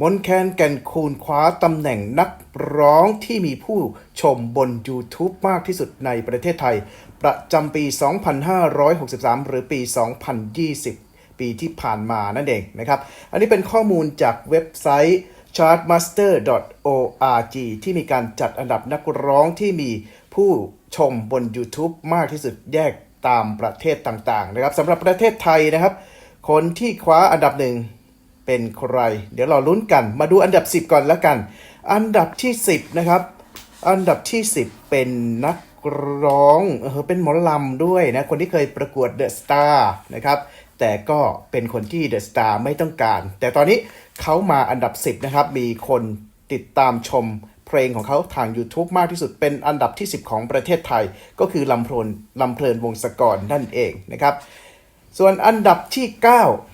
มนแคนแก่นคูณคว้าตำแหน่งนักร้องที่มีผู้ชมบน YouTube มากที่สุดในประเทศไทย ประจำปี 2563 หรือปี 2020 ปีที่ผ่านมานั่นเองนะครับ อันนี้เป็นข้อมูลจากเว็บไซต์ chartmaster.org ที่มีการจัดอันดับนักร้องที่มีผู้ชมบน YouTube มากที่สุดแยกตามประเทศต่างๆนะครับสำหรับประเทศไทยนะครับ คนที่คว้าอันดับหนึ่ง เป็นใคร เดี๋ยวเราลุ้นกัน มาดูอันดับ 10 ก่อนแล้วกัน อันดับที่ 10 นะครับ อันดับที่ 10 เป็นนักร้องเออเป็นหมอลำด้วยนะ คนที่เคยประกวดเดอะสตาร์นะครับ แต่ก็เป็นคนที่เดอะสตาร์ไม่ต้องการ แต่ตอนนี้เขามาอันดับ 10 นะครับ มีคนติดตามชมเพลงของเขาทาง YouTube มากที่สุดเป็นอันดับที่ 10 ของประเทศไทย ก็คือลำเพลินลำเพลินวงศกรนั่นเองนะครับ ส่วนอันดับที่ 9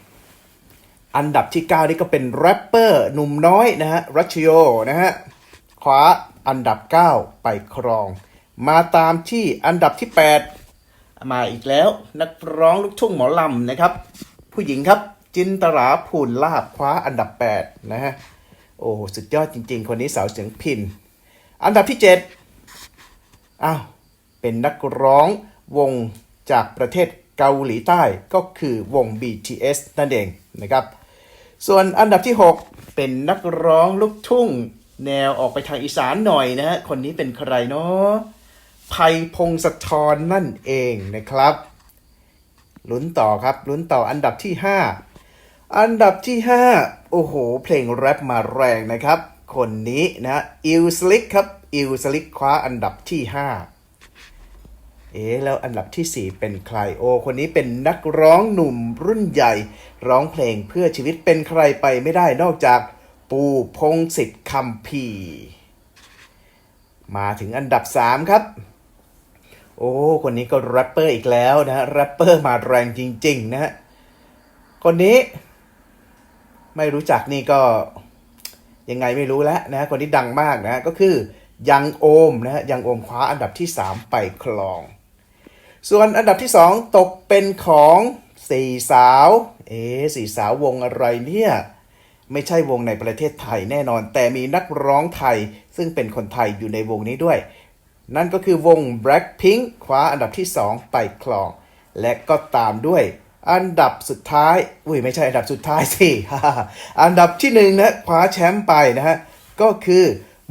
อันดับที่ 9 นี่ก็เป็นแรปเปอร์หนุ่มน้อยนะฮะรัชโยนะฮะคว้าอันดับ 9 ไปครอง มาตามที่อันดับที่ 8 มาอีกแล้ว นักร้องลูกทุ่งหมอลำนะครับ ผู้หญิงครับจินตราภูลลาบคว้าอันดับ 8 นะฮะ โอ้สุดยอดจริง ๆ คนนี้สาวเสียงพิน อันดับที่ 7 อ้าว เป็นนักร้องวงจากประเทศเกาหลีใต้ก็คือวง BTS นั่นเองนะครับ ส่วนอันดับที่ 6 เป็นนักร้องลูกทุ่ง แนวออกไปทางอีสานหน่อยนะฮะ คนนี้เป็นใครเนาะไผ่พงศธรนั่นเองนะครับ ลุ้นต่อครับ ลุ้นต่ออันดับที่ 5 อันดับที่ 5 โอ้โห เพลงแรปมาแรงนะครับ คนนี้นะอิลสลิกครับอิลสลิกคว้าอันดับที่ 5 เอ๊ะแล้วอันดับทีสี่ 4 เป็นใครโอ คนนี้เป็นนักร้องหนุ่มรุ่นใหญ่ ร้องเพลงเพื่อชีวิตเป็นใครไปไม่ได้นอกจากปูพงศิษฐ์คำพีมาถึงอันดับ 3 ครับ โอ้ คนนี้ก็แรปเปอร์อีกแล้วนะฮะแรปเปอร์มาแรงจริง ๆ นะฮะ คนนี้ ไม่รู้จักนี่ก็ ยังไงไม่รู้แล้วนะ คนที่ดังมากนะ ก็คือยังโอมนะฮะยังโอมคว้าอันดับที่ 3 ไปครอง ส่วนอันดับที่ 2 ตกเป็นของสี่สาว เอ๊สี่สาววงอะไรเนี่ย ไม่ใช่วงในประเทศไทยแน่นอน แต่มีนักร้องไทย ซึ่งเป็นคนไทยอยู่ในวงนี้ด้วย นั่นก็คือวง Blackpink คว้าอันดับที่ 2 ไปครอง และก็ตามด้วยอันดับสุดท้าย อุ้ยไม่ใช่อันดับสุดท้ายสิ อันดับที่หนึ่งนะคว้าแชมป์ไปนะฮะ ก็คือ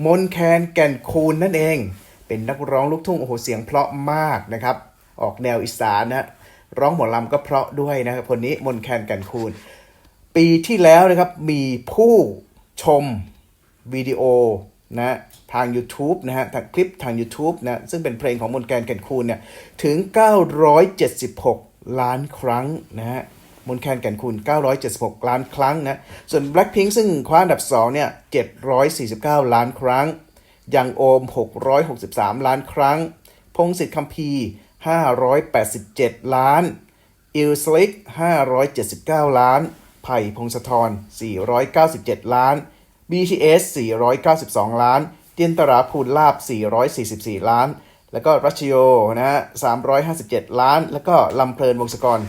มนแคนแก่นคูณนั่นเอง เป็นนักร้องลูกทุ่งโอ้โหเสียงเพราะมากนะครับ ออกแนวอีสานนะร้องหมอลำก็เพราะด้วยนะครับคนนี้มนแคนก่นคูณ ปีที่แล้วนะครับมีผู้ชมวิดีโอนะทาง YouTube นะฮะทางคลิปทาง YouTube นะซึ่งเป็นเพลงของมนแกนก่นคูณเนี่ยถึง 976 ล้านครั้งนะฮะมนแคนก่นคูณ 976 ล้านครั้งนะ ส่วน Blackpink ซึ่งคว้าอันดับ 2 เนี่ย 749 ล้านครั้ง ยังโอม 663 ล้านครั้ง พงศิษฐ์คัมภีร์ 587 ล้าน อิลสลิก 579 ล้าน ไผ่พงศธร 497 ล้าน BTS 492 ล้าน เตียนตราภูลลาบ 444 ล้าน แล้วก็รัชโยนะฮะ357 ล้าน แล้วก็ลำเพลินวงศกร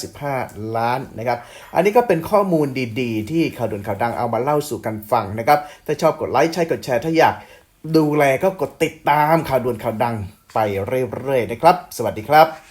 355 ล้านนะครับ อันนี้ก็เป็นข้อมูลดีๆ ที่ข่าวด่วนข่าวดังเอามาเล่าสู่กันฟังนะครับ ถ้าชอบกดไลค์ใช่กดแชร์ถ้าอยากดูแลก็กดติดตามข่าวด่วนข่าวดัง ไปเรื่อยๆนะครับ สวัสดีครับ